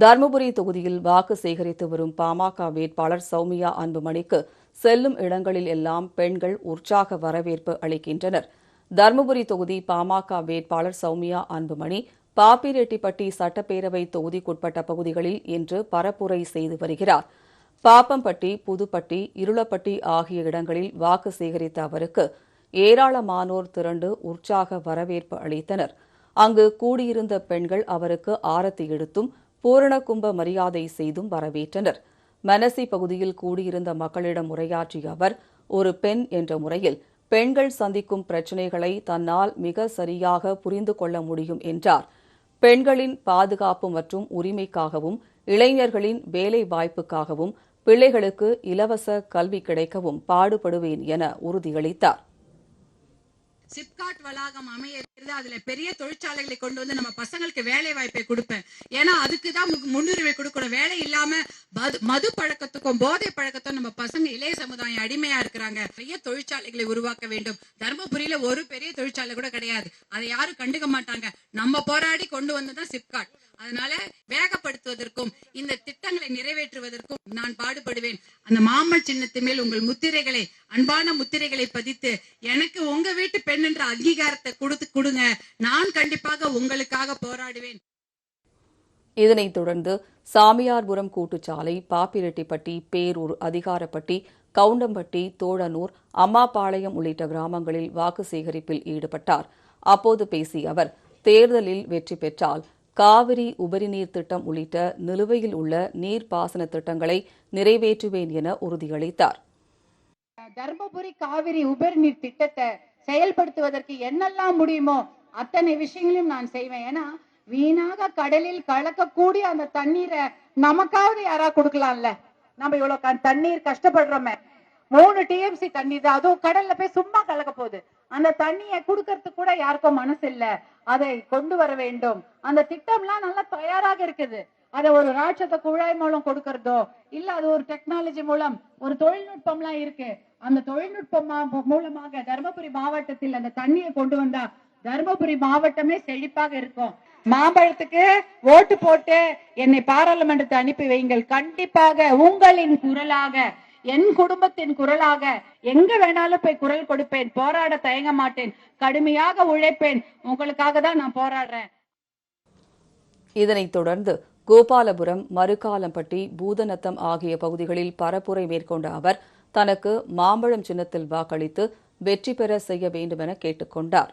தருமபுரி தொகுதியில் வாக்கு சேகரித்து வரும் பாமக வேட்பாளர் சௌமியா அன்புமணிக்கு செல்லும் இடங்களில் எல்லாம் பெண்கள் உற்சாக வரவேற்பு அளிக்கின்றனர். தருமபுரி தொகுதி பாமக வேட்பாளர் சௌமியா அன்புமணி பாப்பிரெட்டிப்பட்டி சட்டப்பேரவை தொகுதிக்குட்பட்ட பகுதிகளில் இன்று பரப்புரை செய்து வருகிறார். பாப்பம்பட்டி புதுப்பட்டி இருளப்பட்டி ஆகிய இடங்களில் வாக்கு சேகரித்த அவருக்கு ஏராளமானோர் திரண்டு உற்சாக வரவேற்பு அளித்தனர். அங்கு கூடியிருந்த பெண்கள் அவருக்கு ஆரத்தி எடுத்தும் பூரண கும்ப மரியாதை செய்தும் வரவேற்றனர். மனசி பகுதியில் கூடியிருந்த மக்களிடம் உரையாற்றிய அவர் ஒரு பெண் என்ற முறையில் பெண்கள் சந்திக்கும் பிரச்சினைகளை தன்னால் மிக சரியாக புரிந்து கொள்ள முடியும் என்றார். பெண்களின் பாதுகாப்பு மற்றும் உரிமைக்காகவும் இளைஞர்களின் வேலை வாய்ப்புக்காகவும் பிள்ளைகளுக்கு இலவச கல்வி கிடைக்கவும் பாடுபடுவேன் என உறுதியளித்தார். சிப்காட் வளாகம் அமைய அதுல பெரிய தொழிற்சாலைகளை கொண்டு வந்து நம்ம பசங்களுக்கு வேலை வாய்ப்பை கொடுப்பேன். ஏன்னா அதுக்குதான் முன்னுரிமை கொடுக்கணும். வேலை இல்லாம மது- பழக்கத்துக்கும் போதை பழக்கத்தும் நம்ம பசங்க இளைய சமுதாயம் அடிமையா இருக்கிறாங்க. பெரிய தொழிற்சாலைகளை உருவாக்க வேண்டும். தர்மபுரியில ஒரு பெரிய தொழிற்சாலை கூட கிடையாது. அதை யாரும் கண்டுக்க மாட்டாங்க. நம்ம போராடி கொண்டு வந்ததுதான் சிப்காட். அதனால வேகப்படுத்துவதற்கும் இந்த திட்டங்களை நிறைவேற்றுவதற்கும் நான் பாடுபடுவேன். அந்த மாமல் சின்னத்து மேல் உங்கள் முத்திரைகளை அன்பான முத்திரைகளை பதித்து எனக்கு உங்க வீட்டு பெண் என்ற அங்கீகாரத்தை கொடுத்து கொடுங்க. நான் கண்டிப்பாக உங்களுக்காக போராடுவேன். இதனைத் தொடர்ந்து சாமியார்புரம் கூட்டுச்சாலை பாப்பிரெட்டிப்பட்டி பேரூர் அதிகாரப்பட்டி கவுண்டம்பட்டி தோழனூர் அம்மாபாளையம் உள்ளிட்ட கிராமங்களில் வாக்கு சேகரிப்பில் ஈடுபட்டார். அப்போது பேசிய அவர் தேர்தலில் வெற்றி பெற்றால் காவிரி உபரிநீர் திட்டம் உள்ளிட்ட நிலுவையில் உள்ள நீர்ப்பாசன திட்டங்களை நிறைவேற்றுவேன் என உறுதியளித்தார். தர்மபுரி காவிரி உபரிநீர் திட்டத்தை செயல்படுத்துவதற்கு என்னெல்லாம் முடியுமோ அத்தனை விஷயங்களையும் நான் செய்வேன். ஏன்னா வீணாக கடலில் கலக்கக்கூடிய அந்த தண்ணீரை நமக்காவது யாரா கொடுக்கலாம்ல? நம்ம இவ்வளவு க- தண்ணீர் கஷ்டப்படுறோமே. மூணு டிஎம்சி தண்ணீர் தான். அதுவும் கடல்ல போய் சும்மா கலக்க போகுது. அந்த தண்ணியை கொடுக்கறதுக்கு கூட யாருக்கும் மனசு இல்ல அதை கொண்டு வர வேண்டும். அந்த திட்டம்லாம் நல்லா தயாராக இருக்குது. அதை ஒரு ராட்சத குழாய் மூலம் கொடுக்கறதோ இல்ல அது ஒரு டெக்னாலஜி மூலம் ஒரு தொழில்நுட்பம்லாம் இருக்கு. அந்த தொழில்நுட்பம் மூலமாக தருமபுரி மாவட்டத்தில் அந்த தண்ணியை கொண்டு வந்தா தருமபுரி மாவட்டமே செழிப்பாக இருக்கும். மாம்பழத்துக்கு ஓட்டு போட்டு என்னை பாராளுமன்றத்தை அனுப்பி வையுங்கள் கண்டிப்பாக உங்களின் குரலாக என் குடும்பத்தின் குரலாக எங்க வேணாலும் போய் குரல் கொடுப்பேன் போராட தயங்க மாட்டேன் கடுமையாக உழைப்பேன். உங்களுக்காக தான் நான் போராடுறேன். இதனைத் தொடர்ந்து கோபாலபுரம் மறுகாலம்பட்டி பூதநத்தம் ஆகிய பகுதிகளில் பரப்புரை மேற்கொண்ட அவர் தனக்கு மாம்பழம் சின்னத்தில் வாக்களித்து வெற்றி பெற செய்ய வேண்டுமென கேட்டுக் கொண்டார்